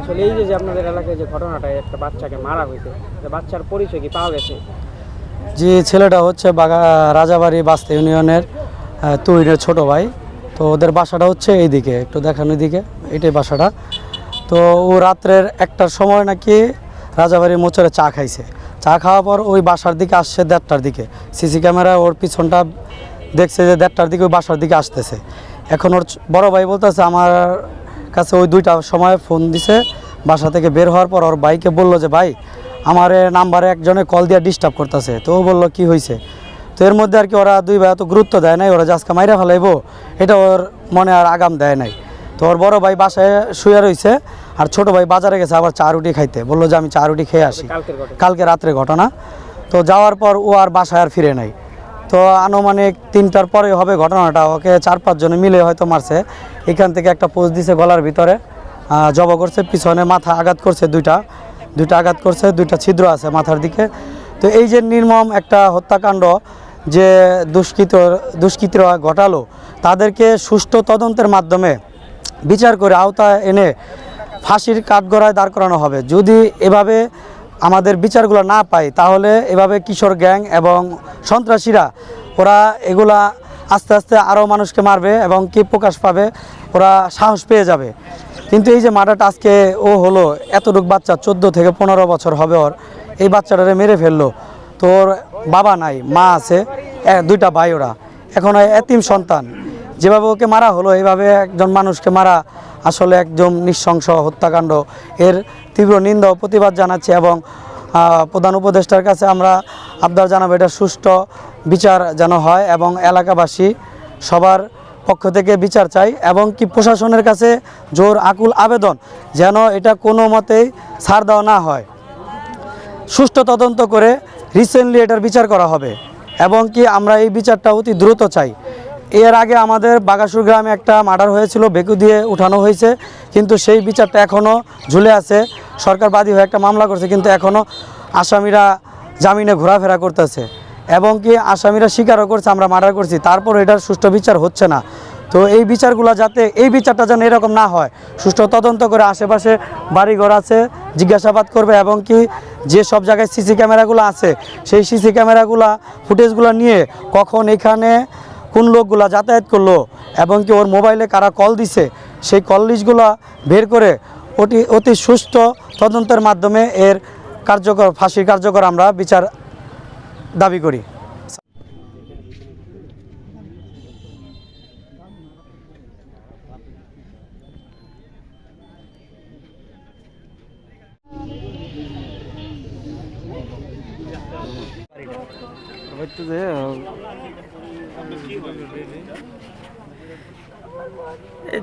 আসলে এই যে আপনাদের এলাকায় যে ঘটনাটা একটা বাচ্চাকে মারা হয়েছে বাচ্চার পরিচয় কি পাওয়া গেছে? যে ছেলেটা হচ্ছে বাগা, রাজাবাড়ি বাস্তা ইউনিয়নের তুহিনের ছোট ভাই। তো ওদের বাসাটা হচ্ছে এইদিকে, একটু দেখানো দিকে এটাই বাসাটা। তো ও রাত্রের একটার সময় নাকি রাজাবাড়ির মোচরে চা খাইছে। চা খাওয়ার পর ওই বাসার দিকে আসছে দেড়টার দিকে। সিসি ক্যামেরা ওর পিছনটা দেখছে যে দেড়টার দিকে ওই বাসার দিকে আসতেছে। এখন ওর বড় ভাই বলতেছে, আমার কাছে ওই দুইটা সময় ফোন দিছে। বাসা থেকে বের হওয়ার পর ওর ভাইকে বলল যে, ভাই, আমার নাম্বারে একজনে কল দিয়ে ডিস্টার্ব করতেছে। তো ও বলল, কী হয়েছে তো এর মধ্যে আর কি ওরা দুই ভাই এত গুরুত্ব দেয় নাই, ওরা যে আজকে মাইরা ফেলাইবো, এটা ওর মনে আর আগাম দেয় নাই। তো ওর বড় ভাই বাসায় শুয়ে রয়েছে আর ছোট ভাই বাজারে গেছে আবার চা রুটি খাইতে। বলল যে আমি চা রুটি খেয়ে আসি। কালকে রাত্রে ঘটনা। তো যাওয়ার পর ও আর বাসায় আর ফিরে নাই। তো আনুমানিক তিনটার পরে হবে ঘটনাটা। ওকে চার পাঁচজনে মিলে হয়তো মারছে। এখান থেকে একটা পোজ দিছে গলার ভিতরে। জব করছে পিছনে মাথা আঘাত করছে দুইটা। দুইটা আঘাত করছে দুইটা ছিদ্র আছে মাথার দিকে। তো এই যে নির্মম একটা হত্যাকাণ্ড যে দুষ্কৃত দুষ্কৃতীরা ঘটালো তাদেরকে সুষ্ঠু তদন্তের মাধ্যমে বিচার করে আওতায় এনে ফাঁসির কাঠগড়ায় দাঁড় করানো হবে। যদি এভাবে আমাদের বিচারগুলো না পাই তাহলে এভাবে কিশোর গ্যাং এবং সন্ত্রাসীরা, ওরা এগুলা আস্তে আস্তে আরও মানুষকে মারবে এবং কি প্রকাশ পাবে, ওরা সাহস পেয়ে যাবে। কিন্তু এই যে মার্ডারটা আজকে ও হলো, এতটুক বাচ্চা চোদ্দ থেকে পনেরো বছর হবে ওর, এই বাচ্চাটারে মেরে ফেলল। তোর বাবা নাই, মা আছে দুইটা ভাই ওরা। এখন এতিম সন্তান। যেভাবে ওকে মারা হলো, এইভাবে একজন মানুষকে মারা আসলে একদম নৃশংস হত্যাকাণ্ড। এর তীব্র নিন্দা ও প্রতিবাদ জানাচ্ছি এবং প্রধান উপদেষ্টার কাছে আমরা আবদার জানাব এটা সুষ্ঠু বিচার যেন হয় এবং এলাকাবাসী সবার পক্ষ থেকে বিচার চাই এবং কি প্রশাসনের কাছে জোর আকুল আবেদন যেন এটা কোনো মতেই ছাড় দেওয়া না হয়। সুষ্ঠু তদন্ত করে রিসেন্টলি এটার বিচার করা হবে এবং কি আমরা এই বিচারটা অতি দ্রুত চাই। এর আগে আমাদের বাগাসুর গ্রামে একটা মার্ডার হয়েছিল, বেকু দিয়ে উঠানো হয়েছে, কিন্তু সেই বিচারটা এখনও ঝুলে আছে। সরকার বাদী হয়ে একটা মামলা করছে, কিন্তু এখনও আসামিরা জামিনে ঘোরাফেরা করতেছে। এবং কি আসামিরা স্বীকারও করছে, আমরা মার্ডার করছি তারপর এটার সুষ্ঠু বিচার হচ্ছে না। তো এই বিচারগুলো যাতে, এই বিচারটা যেন এরকম না হয়, সুষ্ঠু তদন্ত করে আশেপাশে বাড়িঘর আছে, জিজ্ঞাসাবাদ করবে এবং কি যে সব জায়গায় সিসি ক্যামেরাগুলো আছে, সেই সিসি ক্যামেরাগুলো ফুটেজগুলো নিয়ে কখন এখানে কোন লোকগুলা যাতায়াত করল এবং কি ওর মোবাইলে কারা কল দিছে, সেই কল লিস্টগুলো বের করে অতি অতি সুষ্ঠু তদন্তের মাধ্যমে এর কার্যকর, ফাঁসির কার্যকর আমরা বিচার দাবি করি। এই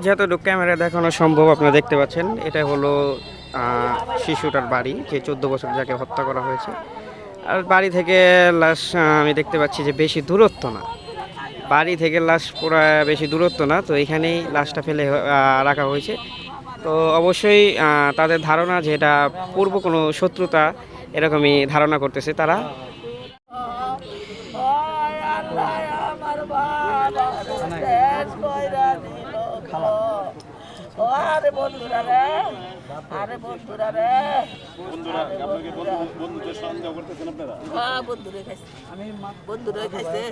যতটুকু ক্যামেরা দেখানো সম্ভব আপনারা দেখতে পাচ্ছেন, এটা হলো শিশুটার বাড়ি, যে চোদ্দ বছর যাকে হত্যা করা হয়েছে। আর বাড়ি থেকে লাশ আমি দেখতে পাচ্ছি যে বেশি দূরত্ব না। বাড়ি থেকে লাশ পুরো বেশি দূরত্ব না, তো এখানেই লাশটা ফেলে রাখা হয়েছে। তো অবশ্যই তাদের ধারণা যে এটা পূর্ব কোনো শত্রুতা এরকমই ধারণা করতেছে তারা। আরে বন্ধুরা রে আরে বন্ধুরা রে হ্যাঁ বন্ধুরে খাইছে বন্ধুরই খাইছে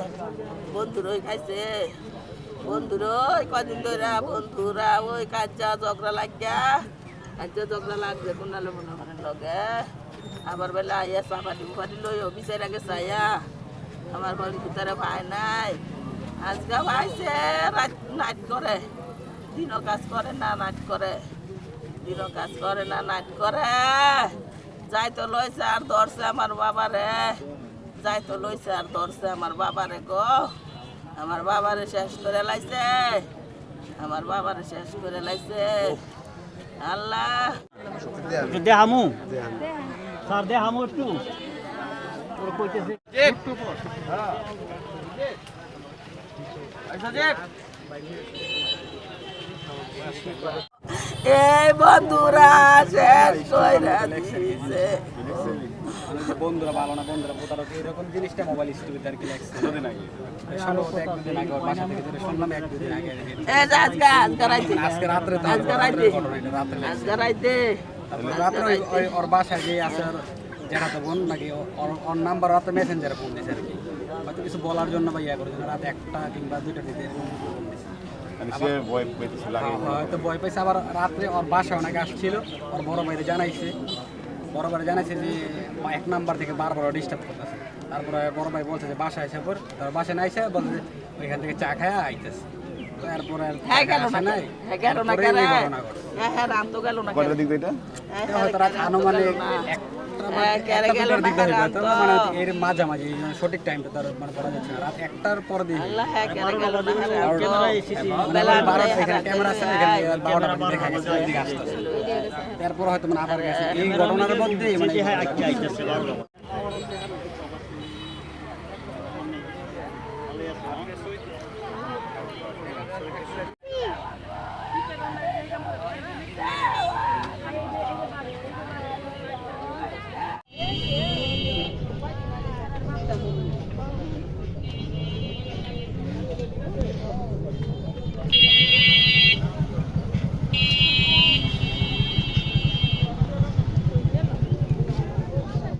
বন্ধুরই খাইছে বন্ধুরই কদিন ধরে বন্ধুরা ওই কাজা ঝগড়া লাগিয়া কাজা ঝগড়া লাগছে কোনালে মনে মনে লগে আবার বেলা আইয়া চাপাটি উপাটি লই বিচার আগে চাইয়া আমার বাড়ির ভিতরে ভাই নাই। আজকে ভাইছে রাত নাইট করে। দিনও কাজ করে না, নাইট করে। দিনও কাজ করে না, নাইট করে। যাই তো লইছে আর ধরছে আমার বাবারে। যাই তো লইছে আর ধরছে আমার বাবারে গো। আমার বাবারে শেষ করে লাইছে। আমার বাবারে শেষ করে লাইছে। আল্লাহ। দেহামু। স্যার, দেহামু একটু। এই বন্ধুরা শেষ কইরা দিছে। বন্ধুরা ভালো না বন্ধুরা প্রতারক এরকম জিনিসটা মোবাইল স্টুডিওতে আর কি লাগছে দুদিন আগে? সম্ভবত এক দুদিন আগে ওর বাসা থেকে শুনলাম এক দুদিন আগে আজকে আজকে রাইতে। আজকে রাত্রে আজকে রাইতে। রাত্রে আজকে রাইতে। রাত্রে ওই- ওই ওর বাসায় যে আছে জেঠাতো বোন নাকি ওর ওর নাম্বার রাতে মেসেঞ্জারে ফোন দিয়েছে আর কি। হয়তো কিছু বলার জন্য বা ইয়া করার জন্য রাত একটা কিংবা দুইটা দিতে এরকম ফোন দিয়েছে। মানে হ্যাঁ, হয়তো ভয় পাইছে। আবার রাত্রে ওর বাসা অনেক আসছিল ওর বড় ভাইরে জানাইছে। বড় ভাই জানাইছে যে এক নাম্বার থেকে বারবার ডিস্টার্ব করতেছে। তারপরে বড় ভাই বলছে যে বাসা এসে পর তার বাসায় না এসে বলছে ওইখান থেকে চা খায় আইতেছে। তারপরে আর আসে নাই। তারপরে ঘটনা ঘটে। হ্যাঁ হ্যাঁ তো গেল না দিক এটা? হ্যাঁ, হ্যাঁ, রাত আনুমানিক হ্যাঁ। মানে এর মাঝামাঝি এই সঠিক টাইমটা তার মানে বলা যাচ্ছে না। রাত একটার পর দিয়ে হ্যাঁ কেন গেল না হ্যাঁ। মানে এখানে ক্যামেরা আছে দেখা গেছে তারপর হয়তো মানে আবার গেছে। এই ঘটনার মানে ঘটনাটা।